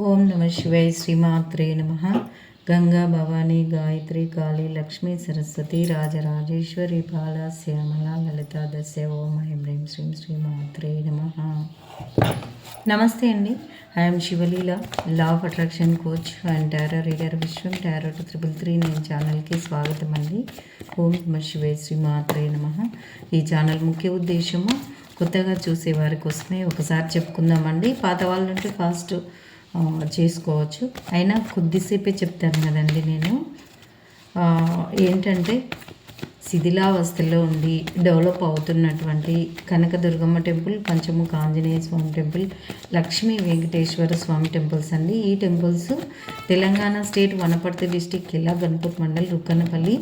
ఓం నమ శివాయ శ్రీమాత్రే నమ. గంగా భవానీ గాయత్రి కాళీ లక్ష్మీ సరస్వతి రాజరాజేశ్వరి బాల శ్యామల లలిత దశ ఓం ఐం హ్రీం శ్రీం శ్రీమాత్రే నమ. నమస్తే అండి. I'm Sivaleela law of attraction coach and tarot reader Vishwam tarot two triple three నేను ఛానల్కి స్వాగతం అండి. ఓం నమ శివాయ శ్రీమాత్రే నమ. ఈ ఛానల్ ముఖ్య ఉద్దేశము కొత్తగా చూసే వారి కోసమే ఒకసారి చెప్పుకుందామండి. పాత వాళ్ళంటే ఫాస్ట్ చేసుకోవచ్చు. అయినా కొద్దిసేపే చెప్తాను కదండి నేను. ఏంటంటే శిథిలావస్థలో ఉండి డెవలప్ అవుతున్నటువంటి Kanakadurgamma temple Panchamukha Anjaneya Swamy temple Lakshmi Venkateswara Swamy temples అండి. ఈ temples Telangana state Wanaparthy district Killa Ganapathi mandal Rukkanapalli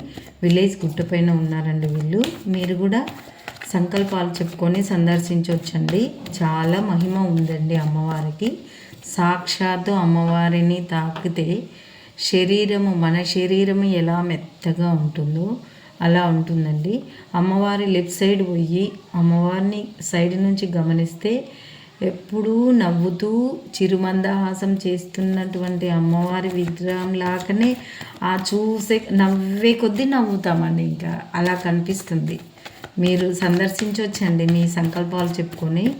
village గుట్టపైన ఉన్నారండి వీళ్ళు. మీరు కూడా సంకల్పాలు చెప్పుకొని సందర్శించవచ్చండి చాలా మహిమ ఉందండి అమ్మవారికి. సాక్షాత్తు అమ్మవారిని తాకితే శరీరము మన శరీరము ఎలా మెత్తగా ఉంటుందో అలా ఉంటుందండి. అమ్మవారి లెఫ్ట్ సైడ్ పోయి అమ్మవారిని సైడ్ నుంచి గమనిస్తే ఎప్పుడూ నవ్వుతూ చిరుమందహాసం చేస్తున్నటువంటి అమ్మవారి విగ్రహం లాగానే ఆ చూసే నవ్వే కొద్దీ నవ్వుతామండి ఇంకా. అలా కనిపిస్తుంది. మీరు సందర్శించవచ్చండి మీ సంకల్పాలు చెప్పుకొని.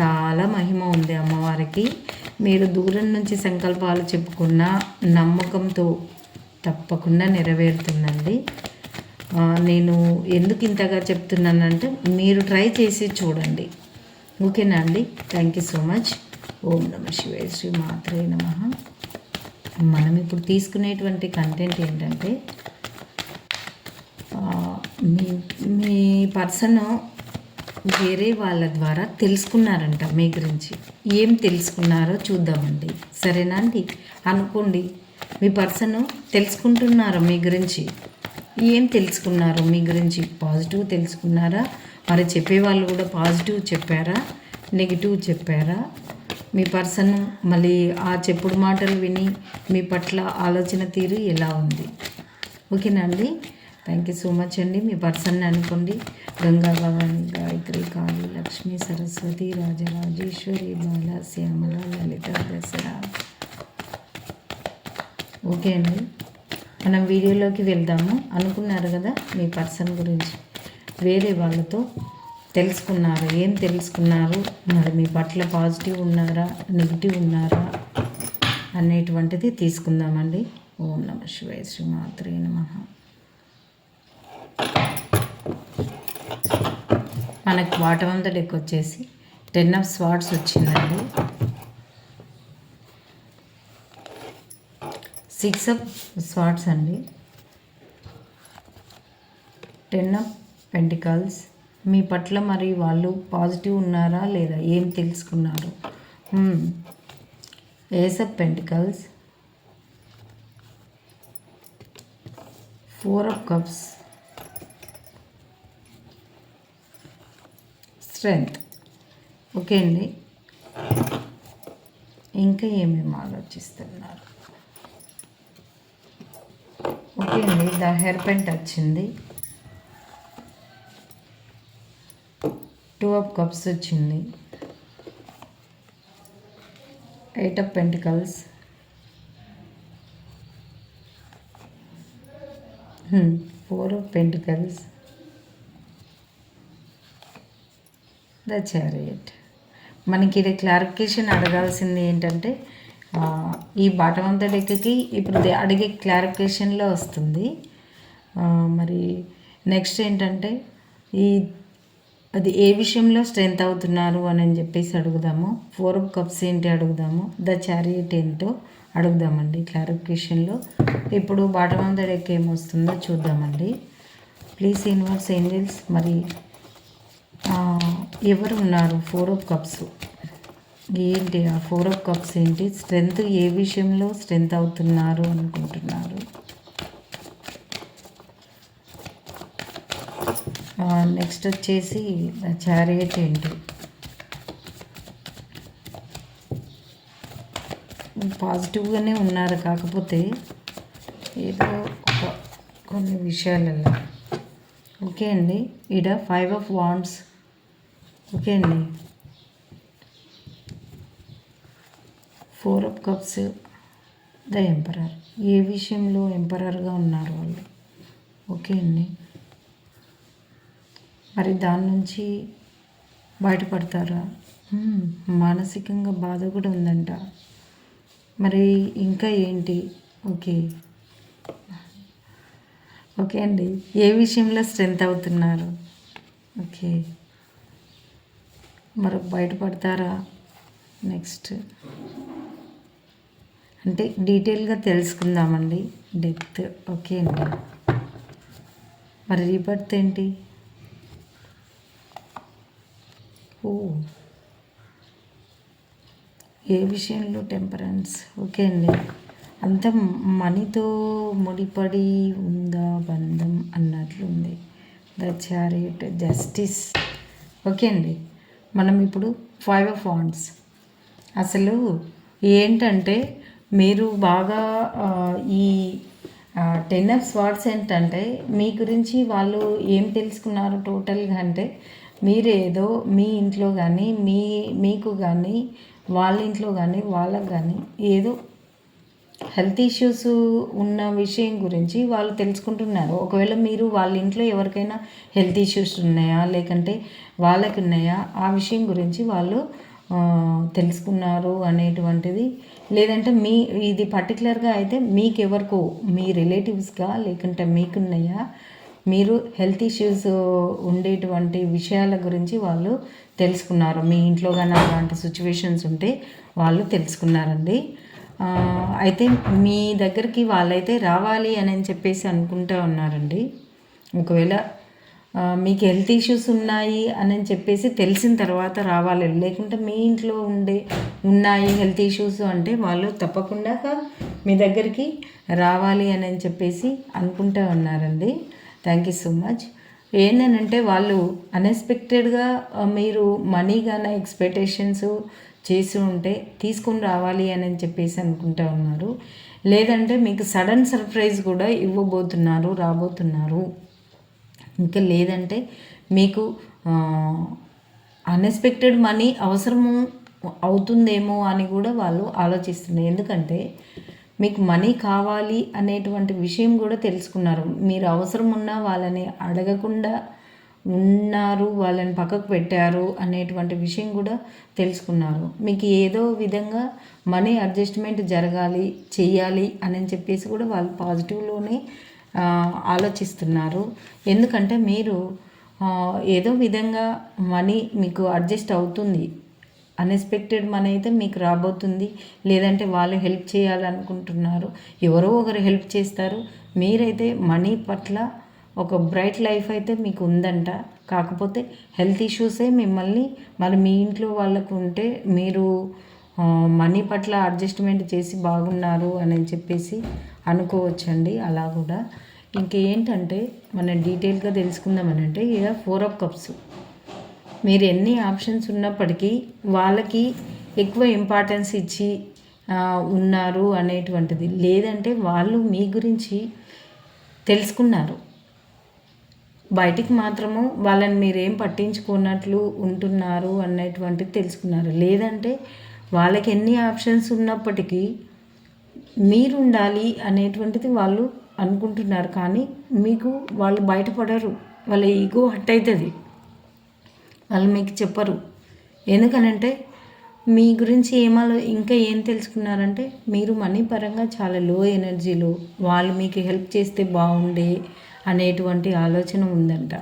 చాలా మహిమ ఉంది అమ్మవారికి. మీరు దూరం నుంచి సంకల్పాలు చెప్పుకున్న నమ్మకంతో తప్పకుండా నెరవేరుతుందండి. నేను ఎందుకు ఇంతగా చెప్తున్నానంటే మీరు ట్రై చేసి చూడండి. ఓకేనా అండి? థ్యాంక్ యూ సో మచ్ ఓం నమ శివాయ శ్రీ మాత్రే నమ. మనం ఇప్పుడు తీసుకునేటువంటి కంటెంట్ ఏంటంటే మీ మీ పర్సన్ వేరే వాళ్ళ ద్వారా తెలుసుకున్నారంట మీ గురించి. ఏం తెలుసుకున్నారో చూద్దామండి. సరేనా అండి? అనుకోండి. మీ పర్సన్ తెలుసుకుంటున్నారా మీ గురించి? ఏం తెలుసుకున్నారు మీ గురించి? పాజిటివ్ తెలుసుకున్నారా? మరి చెప్పేవాళ్ళు కూడా పాజిటివ్ చెప్పారా? నెగిటివ్ చెప్పారా? మీ పర్సన్ మళ్ళీ ఆ చెప్పుడు మాటలు విని మీ పట్ల ఆలోచన తీరు ఎలా ఉంది? ఓకేనా అండి? థ్యాంక్ యూ సో మచ్ అండి. మీ పర్సన్ అనుకోండి. గంగా భవాని గాయత్రి కాళీ లక్ష్మీ సరస్వతి రాజరాజేశ్వరి బాల శ్యామల లలిత దసరా. ఓకే అండి. మనం వీడియోలోకి వెళ్దాము. అనుకున్నారు కదా మీ పర్సన్ గురించి. వేరే వాళ్ళతో తెలుసుకున్నారు? ఏం తెలుసుకున్నారు? మరి మీ పట్ల పాజిటివ్ ఉన్నారా? నెగిటివ్ ఉన్నారా? అనేటువంటిది తీసుకుందామండి. ఓం నమ శివాయ శ్రీమాత్రే నమ. మనకు బాటమ్ ఆఫ్ ద డెక్ వచ్చేసి టెన్ ఆఫ్ స్వాట్స్ వచ్చిందండి. సిక్స్ ఆఫ్ స్వాట్స్ అండి. టెన్ ఆఫ్ పెంటికల్స్ మీ పట్ల మరి వాళ్ళు పాజిటివ్ ఉన్నారా లేదా ఏం తెలుసుకున్నారు? Ace of pentacles four of cups strength. Okay అండి. ఇంకా ఏమేమి ఆలోచిస్తున్నారు? ఓకే అండి ద హెయిర్ పెంట్ వచ్చింది. టూ ఆఫ్ కప్స్ వచ్చింది. Eight of pentacles. Four of pentacles. The chariot మనకి ఇది క్లారిఫికేషన్ అడగాల్సింది ఏంటంటే ఈ బాటమ్ ఆఫ్ ద డెక్కి ఇప్పుడు అడిగే క్లారిఫికేషన్లో వస్తుంది. మరి నెక్స్ట్ ఏంటంటే ఈ అది ఏ విషయంలో స్ట్రెంత్ అవుతున్నారు అని చెప్పేసి అడుగుదాము. ఫోర్ ఆఫ్ కప్స్ ఏంటి అడుగుదాము. ద చారియట్ ఏంటో అడుగుదామండి క్లారిఫికేషన్లో ఇప్పుడు బాటమ్ ఆఫ్ ద డెక్ ఏమొస్తుందో చూద్దామండి. ప్లీజ్ యూనివర్స్ ఏంజల్స్ మరి ఎవరు ఉన్నారు ఫోర్ ఆఫ్ కప్స్ ఏంటి ఆ ఫోర్ ఆఫ్ కప్స్ ఏంటి? స్ట్రెంగ్త్ ఏ విషయంలో స్ట్రెంగ్త్ అవుతున్నారు అనుకుంటున్నారు? నెక్స్ట్ వచ్చేసి చారియట్ ఏంటి? పాజిటివ్గానే ఉన్నారు కాకపోతే ఏదో కొన్ని విషయాలలో ఓకే అండి. ఈడ ఫైవ్ ఆఫ్ వాండ్స్ ఓకే అండి. Four of cups the emperor ఏ విషయంలో ఎంపరర్గా ఉన్నారు వాళ్ళు? ఓకే అండి. మరి దాని నుంచి బయటపడతారా? మానసికంగా బాధ కూడా ఉందంట. మరి ఇంకా ఏంటి? ఓకే. ఓకే అండి. ఏ విషయంలో స్ట్రెంత్ అవుతున్నారు? ఓకే. మరి బయటపడతారా? నెక్స్ట్. అంటే డీటెయిల్గా తెలుసుకుందామండి. డెత్ ఓకే అండి. మరి రీబర్త్ ఏంటి? ఓ. ఏ విషయంలో టెంపరెన్స్? ఓకే అండి. అంత మనీతో ముడిపడి ఉందా బంధం? అన్నట్లుంది. The chariot justice. ఓకే అండి. మనం ఇప్పుడు ఫైవ్ ఆఫ్ వాండ్స్ అసలు ఏంటంటే మీరు బాగా ఈ టెన్ ఆఫ్ స్వాట్స్ ఏంటంటే మీ గురించి వాళ్ళు ఏం తెలుసుకున్నారు టోటల్గా అంటే మీరేదో మీ ఇంట్లో కానీ మీ మీకు కానీ వాళ్ళ ఇంట్లో కానీ వాళ్ళకు కానీ ఏదో హెల్త్ ఇష్యూస్ ఉన్న విషయం గురించి వాళ్ళు తెలుసుకుంటున్నారు. ఒకవేళ మీరు వాళ్ళ ఇంట్లో ఎవరికైనా హెల్త్ ఇష్యూస్ ఉన్నాయా? లేకంటే వాళ్ళకి ఉన్నాయా? ఆ విషయం గురించి వాళ్ళు తెలుసుకున్నారు అనేటువంటిది. లేదంటే మీ ఇది పర్టికులర్గా అయితే మీకు ఎవరికో మీ రిలేటివ్స్గా లేకుంటే మీకున్నాయా? మీరు హెల్త్ ఇష్యూస్ ఉండేటువంటి విషయాల గురించి వాళ్ళు తెలుసుకున్నారు. మీ ఇంట్లో కానీ అలాంటి సిచ్యువేషన్స్ ఉంటే వాళ్ళు తెలుసుకున్నారండి. అయితే మీ దగ్గరికి వాళ్ళైతే రావాలి అని చెప్పేసి అనుకుంటూ ఉన్నారండి. ఒకవేళ మీకు హెల్త్ ఇష్యూస్ ఉన్నాయి అని చెప్పేసి తెలిసిన తర్వాత రావాలి. లేకుంటే మీ ఇంట్లో ఉండే ఉన్నాయి హెల్త్ ఇష్యూస్ అంటే వాళ్ళు తప్పకుండా మీ దగ్గరికి రావాలి అని చెప్పేసి అనుకుంటూ ఉన్నారండి. Thank you so much. ఏంటంటే వాళ్ళు అన్ఎక్స్పెక్టెడ్గా మీరు మనీ కానీ ఎక్స్పెక్టేషన్స్ చేసి ఉంటే తీసుకొని రావాలి అని అని చెప్పేసి అనుకుంటా ఉన్నారు. లేదంటే మీకు సడన్ సర్ప్రైజ్ కూడా ఇవ్వబోతున్నారు రాబోతున్నారు. ఇంకా లేదంటే మీకు అన్ఎక్స్పెక్టెడ్ మనీ అవసరము అవుతుందేమో అని కూడా వాళ్ళు ఆలోచిస్తున్నారు. ఎందుకంటే మీకు మనీ కావాలి అనేటువంటి విషయం కూడా తెలుసుకున్నారు. మీరు అవసరం ఉన్నా వాళ్ళని అడగకుండా ఉన్నారు వాళ్ళని పక్కకు పెట్టారు అనేటువంటి విషయం కూడా తెలుసుకున్నారు. మీకు ఏదో విధంగా మనీ అడ్జస్ట్మెంట్ జరగాలి చేయాలి అని చెప్పేసి కూడా వాళ్ళు పాజిటివ్లోనే ఆలోచిస్తున్నారు. ఎందుకంటే మీరు ఏదో విధంగా మనీ మీకు అడ్జస్ట్ అవుతుంది. అన్ఎక్స్పెక్టెడ్ మనీ అయితే మీకు రాబోతుంది. లేదంటే వాళ్ళు హెల్ప్ చేయాలనుకుంటున్నారు. ఎవరో ఒకరు హెల్ప్ చేస్తారు. మీరైతే మనీ పట్ల ఒక బ్రైట్ లైఫ్ అయితే మీకు ఉందంట కాకపోతే హెల్త్ ఇష్యూసే మిమ్మల్ని మరి మీ ఇంట్లో వాళ్ళకు ఉంటే మీరు మనీ పట్ల అడ్జస్ట్మెంట్ చేసి బాగున్నారు అని చెప్పేసి అనుకోవచ్చండి. అలా కూడా. ఇంకేంటంటే మనం డీటెయిల్గా తెలుసుకుందామని అంటే ఇక ఫోర్ ఆఫ్ కప్స్. మీరు ఎన్ని ఆప్షన్స్ ఉన్నప్పటికీ వాళ్ళకి ఎక్కువ ఇంపార్టెన్స్ ఇచ్చి ఉన్నారు అనేటువంటిది. లేదంటే వాళ్ళు మీ గురించి తెలుసుకున్నారు. బయటికి మాత్రము వాళ్ళని మీరేం పట్టించుకున్నట్లు ఉంటున్నారు అనేటువంటిది తెలుసుకున్నారు. లేదంటే వాళ్ళకి ఎన్ని ఆప్షన్స్ ఉన్నప్పటికీ మీరు ఉండాలి అనేటువంటిది వాళ్ళు అనుకుంటున్నారు. కానీ మీకు వాళ్ళు బయటపడరు. వాళ్ళ ఈగో హట్ అవుతుంది వాళ్ళు మీకు చెప్పరు. ఎందుకనంటే మీ గురించి ఏమాలో ఇంకా ఏం తెలుసుకున్నారంటే మీరు మనీ పరంగా చాలా లో ఎనర్జీలో వాళ్ళు మీకు హెల్ప్ చేస్తే బాగుండే అనేటువంటి ఆలోచన ఉందంట.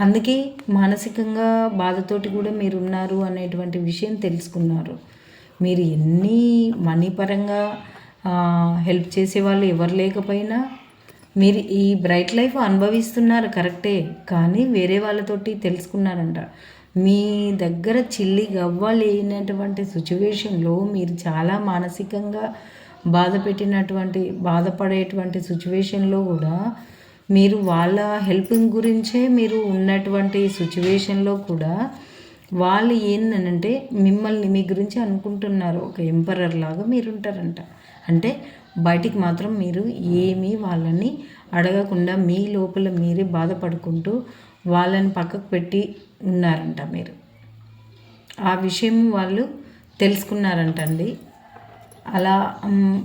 అందుకే మానసికంగా బాధతోటి కూడా మీరు ఉన్నారు అనేటువంటి విషయం తెలుసుకున్నారు. మీరు ఎన్ని మనీ పరంగా హెల్ప్ చేసే వాళ్ళు ఎవరు లేకపోయినా మీరు ఈ బ్రైట్ లైఫ్ అనుభవిస్తున్నారు కరెక్టే కానీ వేరే వాళ్ళతోటి తెలుసుకున్నారంట. మీ దగ్గర చిల్లి గవ్వ లేనటువంటి సిచ్యువేషన్లో మీరు చాలా మానసికంగా బాధ పెట్టినటువంటి బాధపడేటువంటి సిచ్యువేషన్లో కూడా మీరు వాళ్ళ హెల్పింగ్ గురించే మీరు ఉన్నటువంటి సిచ్యువేషన్లో కూడా వాళ్ళు ఏంటనంటే మిమ్మల్ని మీ గురించి అనుకుంటున్నారు. ఒక ఎంపరర్ లాగా మీరు ఉంటారంట అంటే బయటికి మాత్రం మీరు ఏమీ వాళ్ళని అడగకుండా మీ లోపల మీరే బాధపడుకుంటూ వాళ్ళని పక్కకు పెట్టి ఉన్నారంట మీరు. ఆ విషయం వాళ్ళు తెలుసుకున్నారంట అండి అలా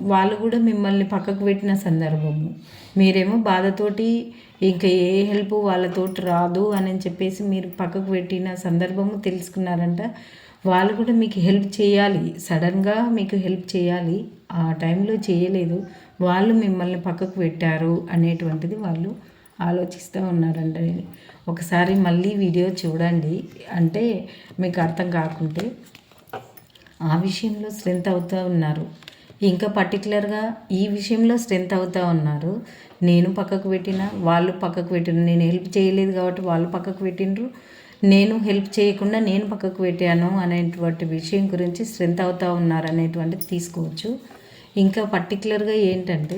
వాళ్ళు కూడా మిమ్మల్ని పక్కకు పెట్టిన సందర్భము. మీరేమో బాధతోటి ఇంకా ఏ హెల్ప్ వాళ్ళతోటి రాదు అని చెప్పేసి మీరు పక్కకు పెట్టిన సందర్భము తెలుసుకున్నారంట. వాళ్ళు కూడా మీకు హెల్ప్ చేయాలి. సడన్గా మీకు హెల్ప్ చేయాలి. ఆ టైంలో చేయలేదు. వాళ్ళు మిమ్మల్ని పక్కకు పెట్టారు అనేటువంటిది వాళ్ళు ఆలోచిస్తూ ఉన్నారండి ఒకసారి మళ్ళీ వీడియో చూడండి. అంటే మీకు అర్థం కాకుంటే ఆ విషయంలో స్ట్రెంత్ అవుతూ ఉన్నారు. ఇంకా పర్టికులర్గా ఈ విషయంలో స్ట్రెంత్ అవుతూ ఉన్నారు. నేను పక్కకు పెట్టిన వాళ్ళు పక్కకు పెట్టిన నేను హెల్ప్ చేయలేదు కాబట్టి వాళ్ళు పక్కకు పెట్టిండ్రు. నేను హెల్ప్ చేయకుండా నేను పక్కకు పెట్టాను అనేటువంటి విషయం గురించి స్ట్రెంత్ అవుతూ ఉన్నారు అనేటువంటిది తీసుకోవచ్చు. ఇంకా పర్టికులర్గా ఏంటంటే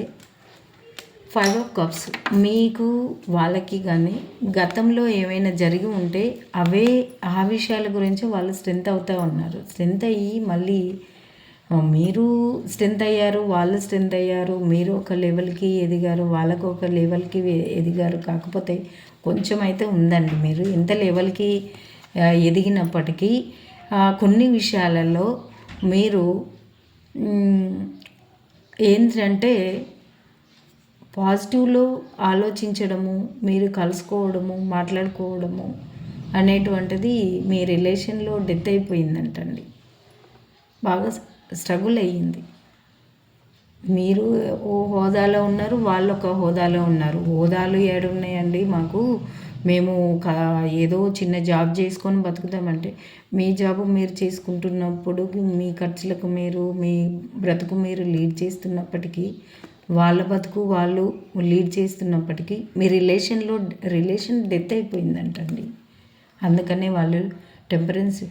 ఫైవ్ ఆఫ్ కప్స్ మీకు వాళ్ళకి కానీ గతంలో ఏమైనా జరిగి ఉంటే అవే ఆ విషయాల గురించి వాళ్ళు స్ట్రెంత్ అవుతూ ఉన్నారు. స్ట్రెంత్ అయ్యి మళ్ళీ మీరు స్ట్రెంత్ అయ్యారు వాళ్ళు స్ట్రెంత్ అయ్యారు మీరు ఒక లెవెల్కి ఎదిగారు వాళ్ళకు ఒక లెవెల్కి ఎదిగారు. కాకపోతే కొంచెం అయితే ఉందండి. మీరు ఎంత లెవెల్కి ఎదిగినప్పటికీ కొన్ని విషయాలలో మీరు ఏంటంటే పాజిటివ్లో ఆలోచించడము మీరు కలుసుకోవడము మాట్లాడుకోవడము అనేటువంటిది మీ రిలేషన్లో డెత్ అయిపోయిందంటండి. బాగా స్ట్రగుల్ అయ్యింది. మీరు ఓ హోదాలో ఉన్నారు వాళ్ళు ఒక హోదాలో ఉన్నారు. హోదాలు ఏడున్నాయండి మాకు. మేము క ఏదో చిన్న జాబ్ చేసుకొని బతుకుతామంటే మీ జాబ్ మీరు చేసుకుంటున్నప్పుడు మీ ఖర్చులకు మీరు మీ బ్రతుకు మీరు లీడ్ చేస్తున్నప్పటికీ వాళ్ళ బతుకు వాళ్ళు లీడ్ చేస్తున్నప్పటికీ మీ రిలేషన్లో రిలేషన్ డెత్ అయిపోయిందంటండి. అందుకనే వాళ్ళు టెంపరెన్స్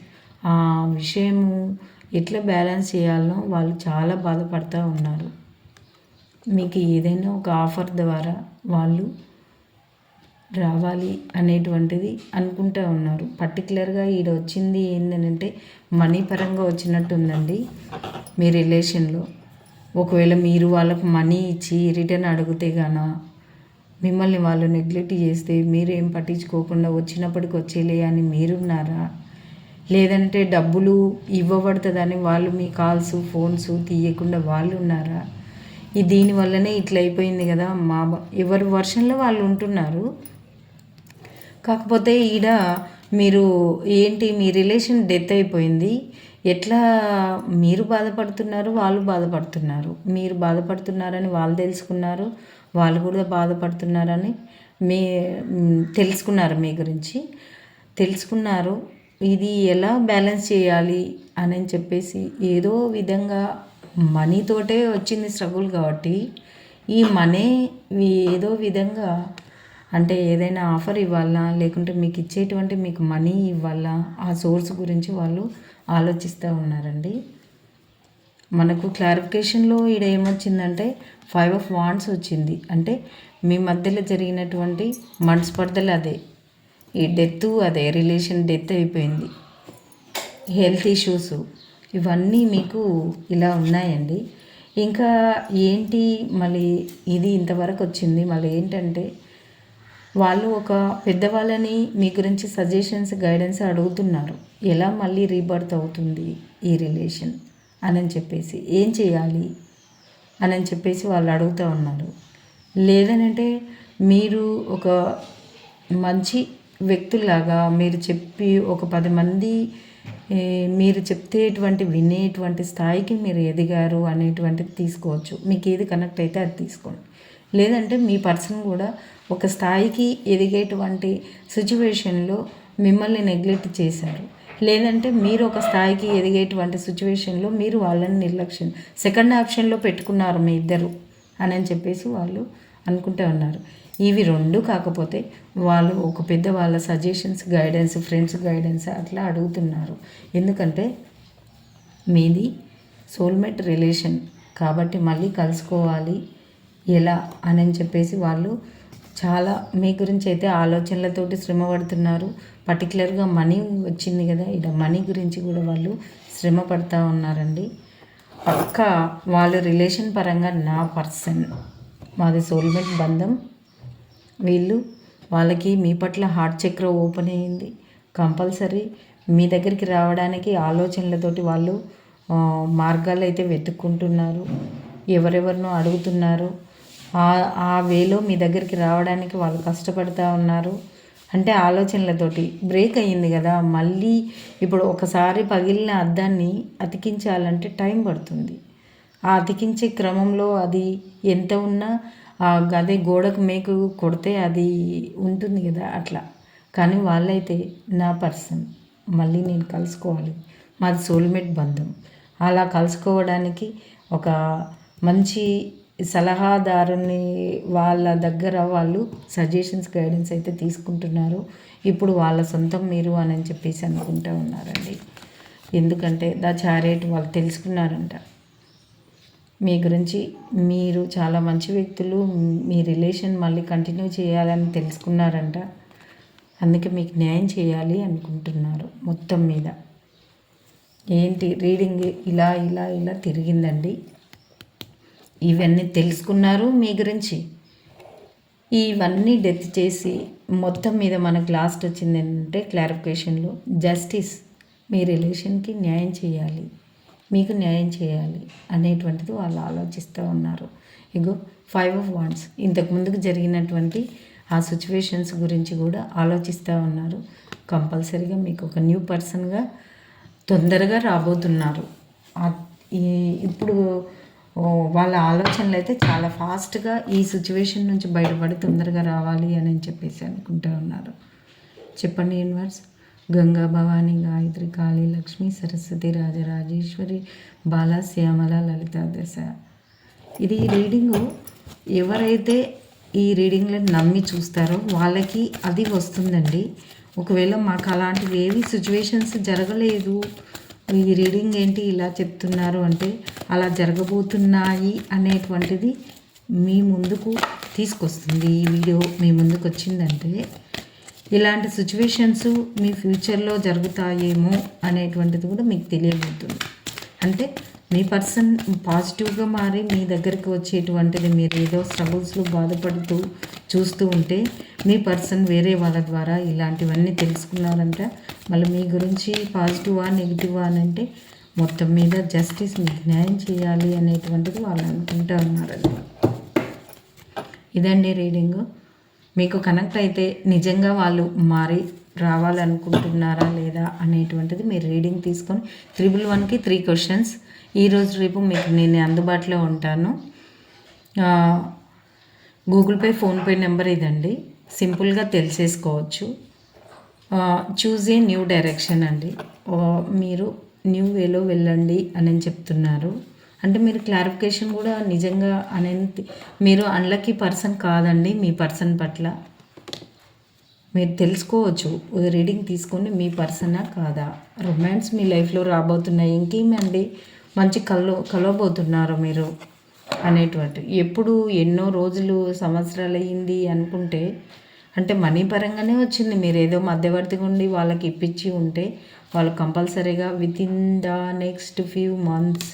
ఆ విషయము ఎట్లా బ్యాలెన్స్ చేయాలనో వాళ్ళు చాలా బాధపడుతూ ఉన్నారు. మీకు ఏదైనా ఒక ఆఫర్ ద్వారా వాళ్ళు రావాలి అనేటువంటిది అనుకుంటూ ఉన్నారు. పర్టికులర్గా ఈడ వచ్చింది ఏంటంటే మనీ పరంగా వచ్చినట్టుందండి మీ రిలేషన్లో. ఒకవేళ మీరు వాళ్ళకు మనీ ఇచ్చి రిటర్న్ అడిగితే గాన మిమ్మల్ని వాళ్ళు నెగ్లెక్ట్ చేస్తే మీరు ఏం పట్టించుకోకుండా వచ్చినప్పటికి వచ్చేలే అని మీరున్నారా? లేదంటే డబ్బులు ఇవ్వబడుతుందని వాళ్ళు మీ కాల్స్ ఫోన్స్ తీయకుండా వాళ్ళు ఉన్నారా? ఈ దీనివల్లనే ఇట్లా అయిపోయింది కదా మా ఎవరి వర్షన్లో వాళ్ళు ఉంటున్నారు? కాకపోతే ఈడ మీరు ఏంటి మీ రిలేషన్ డెత్ అయిపోయింది. ఎట్లా మీరు బాధపడుతున్నారు వాళ్ళు బాధపడుతున్నారు? మీరు బాధపడుతున్నారని వాళ్ళు తెలుసుకున్నారు వాళ్ళు కూడా బాధపడుతున్నారని మీ తెలుసుకున్నారు మీ గురించి. తెలుసుకున్నారు ఇది ఎలా బ్యాలెన్స్ చేయాలి అని చెప్పేసి ఏదో విధంగా మనీతోటే వచ్చింది స్ట్రగుల్ కాబట్టి ఈ మనీ ఏదో విధంగా అంటే ఏదైనా ఆఫర్ ఇవ్వాలా లేకుంటే మీకు ఇచ్చేటువంటి మీకు మనీ ఇవ్వాలా ఆ సోర్స్ గురించి వాళ్ళు ఆలోచిస్తూ ఉన్నారండి. మనకు క్లారిఫికేషన్లో ఈడ ఏమొచ్చిందంటే ఫైవ్ ఆఫ్ వాండ్స్ వచ్చింది. అంటే మీ మధ్యలో జరిగినటువంటి మనస్పర్ధలు అదే. ఈ డెత్ అదే రిలేషన్ డెత్ అయిపోయింది. హెల్త్ ఇష్యూస్ ఇవన్నీ మీకు ఇలా ఉన్నాయండి. ఇంకా ఏంటి మళ్ళీ ఇది ఇంతవరకు వచ్చింది? మళ్ళీ ఏంటంటే వాళ్ళు ఒక పెద్దవాళ్ళని మీ గురించి సజెషన్స్ గైడెన్స్ అడుగుతున్నారు. ఎలా మళ్ళీ రీబర్త్ అవుతుంది ఈ రిలేషన్ అని చెప్పేసి. ఏం చేయాలి? అని చెప్పేసి వాళ్ళు అడుగుతూ ఉన్నారు. లేదనంటే మీరు ఒక మంచి వ్యక్తులాగా మీరు చెప్పి ఒక పది మంది మీరు చెప్తేటువంటి వినేటువంటి స్థాయికి మీరు ఎదిగారు అనేటువంటిది తీసుకోవచ్చు. మీకు ఏది కనెక్ట్ అయితే అది తీసుకోండి. లేదంటే మీ పర్సన్ కూడా ఒక స్థాయికి ఎదిగేటువంటి సిచ్యువేషన్లో మిమ్మల్ని నెగ్లెక్ట్ చేశారు. లేదంటే మీరు ఒక స్థాయికి ఎదిగేటువంటి సిచ్యువేషన్లో మీరు వాళ్ళని నిర్లక్ష్యం సెకండ్ ఆప్షన్లో పెట్టుకున్నారు మీ ఇద్దరు అని అని చెప్పేసి వాళ్ళు అనుకుంటూ ఉన్నారు. ఇవి రెండు కాకపోతే వాళ్ళు ఒక పెద్ద వాళ్ళ సజెషన్స్ గైడెన్స్ ఫ్రెండ్స్ గైడెన్స్ అట్లా అడుగుతున్నారు. ఎందుకంటే మీది సోల్మేట్ రిలేషన్ కాబట్టి మళ్ళీ కలుసుకోవాలి ఎలా అని చెప్పేసి వాళ్ళు చాలా మీ గురించి అయితే ఆలోచనలతోటి శ్రమ పడుతున్నారు. పర్టికులర్గా మనీ వచ్చింది కదా ఇక్కడ మనీ గురించి కూడా వాళ్ళు శ్రమ పడుతూ ఉన్నారండి. పక్క వాళ్ళు రిలేషన్ పరంగా నా పర్సన్ మాది సోల్మేట్ బంధం. వీళ్ళు వాళ్ళకి మీ పట్ల హార్ట్ చక్ర ఓపెన్ అయ్యింది కంపల్సరీ మీ దగ్గరికి రావడానికి ఆలోచనలతోటి వాళ్ళు మార్గాలు అయితే వెతుక్కుంటున్నారు. ఎవరెవరినో అడుగుతున్నారు. ఆ ఆ వేలో మీ దగ్గరికి రావడానికి వాళ్ళు కష్టపడుతూ ఉన్నారు. అంటే ఆలోచనలతోటి బ్రేక్ అయ్యింది కదా మళ్ళీ ఇప్పుడు ఒకసారి పగిలిన అద్దాన్ని అతికించాలంటే టైం పడుతుంది. ఆ అతికించే క్రమంలో అది ఎంత ఉన్నా ఆ గది గోడకు మేకు కొడితే అది ఉంటుంది కదా అట్లా. కానీ వాళ్ళైతే నా పర్సన్ మళ్ళీ నేను కలుసుకోవాలి. మాది సోల్మేట్ బంధం. అలా కలుసుకోవడానికి ఒక మంచి సలహాదారుని వాళ్ళ దగ్గర వాళ్ళు సజెషన్స్ గైడెన్స్ అయితే తీసుకుంటున్నారు. ఇప్పుడు వాళ్ళ సొంతం మీరు అని చెప్పేసి అనుకుంటూ ఉన్నారండి. ఎందుకంటే ద చారేట్ వాళ్ళు తెలుసుకున్నారంట. మీ గురించి మీరు చాలా మంచి వ్యక్తులు మీ రిలేషన్ మళ్ళీ కంటిన్యూ చేయాలని తెలుసుకున్నారంట. అందుకే మీకు న్యాయం చేయాలి అనుకుంటున్నారు మొత్తం మీద. ఏంటి? రీడింగ్ ఇలా ఇలా ఇలా తిరిగిందండి. ఇవన్నీ తెలుసుకున్నారు మీ గురించి. ఇవన్నీ డెత్ చేసి మొత్తం మీద మనకు లాస్ట్ వచ్చింది ఏంటంటే క్లారిఫికేషన్లో జస్టిస్ మీ రిలేషన్కి న్యాయం చేయాలి. మీకు న్యాయం చేయాలి అనేటువంటిది వాళ్ళు ఆలోచిస్తూ ఉన్నారు. ఇగో ఫైవ్ ఆఫ్ వాన్స్ ఇంతకు ముందుకు జరిగినటువంటి ఆ సిచ్యువేషన్స్ గురించి కూడా ఆలోచిస్తూ ఉన్నారు. కంపల్సరీగా మీకు ఒక న్యూ పర్సన్గా తొందరగా రాబోతున్నారు. ఈ ఇప్పుడు వాళ్ళ ఆలోచనలు అయితే చాలా ఫాస్ట్గా ఈ సిచ్యువేషన్ నుంచి బయటపడి తొందరగా రావాలి అని చెప్పేసి అనుకుంటూ ఉన్నారు. చెప్పండి యూనివర్స్ గంగా భవాని గాయత్రి కాళీ లక్ష్మి సరస్వతి రాజరాజేశ్వరి బాల శ్యామల లలిత దశ. ఇది రీడింగు ఎవరైతే ఈ రీడింగ్లను నమ్మి చూస్తారో వాళ్ళకి అది వస్తుందండి. ఒకవేళ మాకు అలాంటివి ఏవి సిచ్యువేషన్స్ జరగలేదు ఈ రీడింగ్ ఏంటి ఇలా చెప్తున్నారు అంటే అలా జరగబోతున్నాయి అనేటువంటిది మీ ముందుకు తీసుకొస్తుంది ఈ వీడియో మీ ముందుకు వచ్చిందంటే ఇలాంటి సిచ్యువేషన్స్ మీ ఫ్యూచర్లో జరుగుతాయేమో అనేటువంటిది కూడా మీకు తెలియబోతుంది. అంటే మీ పర్సన్ పాజిటివ్గా మారి మీ దగ్గరికి వచ్చేటువంటిది మీరు ఏదో స్ట్రగుల్స్లో బాధపడుతూ చూస్తూ ఉంటే మీ పర్సన్ వేరే వాళ్ళ ద్వారా ఇలాంటివన్నీ తెలుసుకున్నారంట. మళ్ళీ మీ గురించి పాజిటివా నెగిటివా అని అంటే మొత్తం మీద జస్టిస్ మీకు న్యాయం చేయాలి అనేటువంటిది వాళ్ళు అనుకుంటూ ఉన్నారండి. ఇదండి రీడింగ్. మీకు కనెక్ట్ అయితే నిజంగా వాళ్ళు మారి రావాలనుకుంటున్నారా లేదా అనేటువంటిది మీరు రీడింగ్ తీసుకొని త్రిబుల్ వన్కి త్రీ క్వశ్చన్స్ ఈరోజు రేపు మీకు నేను అందుబాటులో ఉంటాను. గూగుల్ పే ఫోన్పే నెంబర్ ఇదండి. సింపుల్గా తెలిసేసుకోవచ్చు. చూజ్ ఏ న్యూ డైరెక్షన్ అండి. మీరు న్యూ వేలో వెళ్ళండి అని చెప్తున్నారు. అంటే మీరు క్లారిఫికేషన్ కూడా నిజంగా అనేది మీరు అన్లక్కీ పర్సన్ కాదండి మీ పర్సన్ పట్ల. మీరు తెలుసుకోవచ్చు. రీడింగ్ తీసుకొని మీ పర్సనా కాదా? రొమాన్స్ మీ లైఫ్లో రాబోతున్నాయి. ఇంకేమండి మంచి కల్లో కలవబోతున్నారు మీరు అనేటువంటి. ఎప్పుడు ఎన్నో రోజులు సంవత్సరాలు అయ్యింది అనుకుంటే అంటే మనీ పరంగానే వచ్చింది. మీరు ఏదో మధ్యవర్తిగా ఉండి వాళ్ళకి ఇప్పించి ఉంటే వాళ్ళు కంపల్సరీగా within the next few months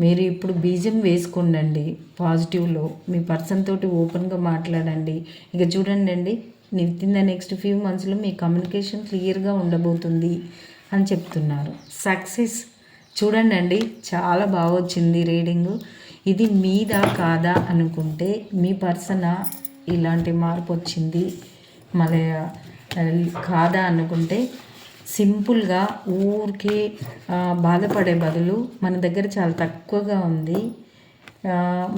మీరు ఇప్పుడు బీజం వేసుకోండి పాజిటివ్లో. మీ పర్సన్ తోటి ఓపెన్గా మాట్లాడండి. ఇక చూడండి అండి within the next few మంత్స్లో మీ కమ్యూనికేషన్ క్లియర్గా ఉండబోతుంది అని చెప్తున్నారు. సక్సెస్ చూడండి అండి చాలా బాగా వచ్చింది రీడింగు. ఇది మీదా కాదా అనుకుంటే మీ పర్సన ఇలాంటి మార్పు వచ్చింది. మళ్ళీ కాదా అనుకుంటే సింపుల్గా ఊరికే బాధపడే బదులు మన దగ్గర చాలా తక్కువగా ఉంది.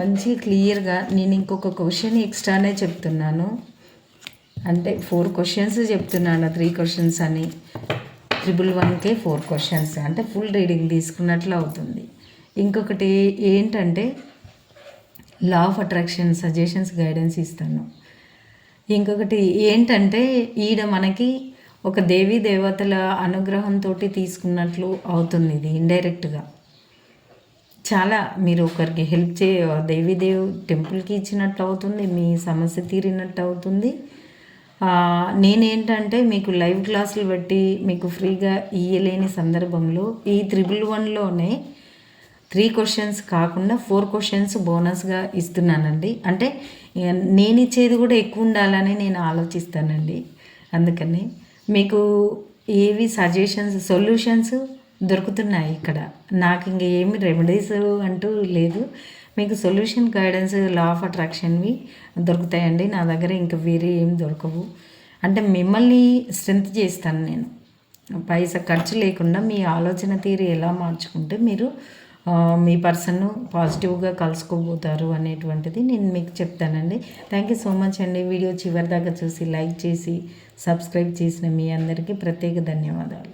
మంచి క్లియర్గా నేను ఇంకొక క్వశ్చన్ ఎక్స్ట్రానే చెప్తున్నాను. అంటే ఫోర్ క్వశ్చన్స్ చెప్తున్నాను త్రీ క్వశ్చన్స్ అని. ట్రిపుల్ వన్కే ఫోర్ క్వశ్చన్స్ అంటే ఫుల్ రీడింగ్ తీసుకున్నట్లు అవుతుంది. ఇంకొకటి ఏంటంటే law of attraction suggestions guidance ఇస్తాను. ఇంకొకటి ఏంటంటే ఈడ మనకి ఒక దేవీ దేవతల అనుగ్రహంతో తీసుకున్నట్లు అవుతుంది ఇది ఇండైరెక్ట్గా చాలా మీరు ఒకరికి హెల్ప్ చే దేవీదేవ్ టెంపుల్కి ఇచ్చినట్టు అవుతుంది మీ సమస్య తీరినట్టు అవుతుంది. నేనేంటంటే మీకు లైవ్ క్లాసులు బట్టి మీకు ఫ్రీగా ఇయ్యలేని సందర్భంలో ఈ త్రిబుల్ వన్లోనే త్రీ క్వశ్చన్స్ కాకుండా ఫోర్ క్వశ్చన్స్ బోనస్గా ఇస్తున్నానండి. అంటే నేను ఇచ్చేది కూడా ఎక్కువ ఉండాలని నేను ఆలోచిస్తానండి. అందుకని మీకు ఏవి సజెషన్స్ సొల్యూషన్స్ దొరుకుతున్నాయి ఇక్కడ? నాకు ఇంక ఏమి రెమెడీస్ అంటూ లేదు. మీకు సొల్యూషన్ గైడెన్స్ లా ఆఫ్ అట్రాక్షన్వి దొరుకుతాయండి. నా దగ్గర ఇంకా వేరే ఏం దొరకవు. అంటే మిమ్మల్ని స్ట్రెంత్ చేస్తాను నేను. పైసా ఖర్చు లేకుండా మీ ఆలోచన తీరు ఎలా మార్చుకుంటే మీరు మీ పర్సన్ పాజిటివ్గా కలుసుకోబోతారు అనేటువంటిది నేను మీకు చెప్తానండి. థ్యాంక్ యూ సో మచ్ అండి. వీడియో చివరి దాకా చూసి లైక్ చేసి సబ్స్క్రైబ్ చేసిన మీ అందరికీ ప్రత్యేక ధన్యవాదాలు.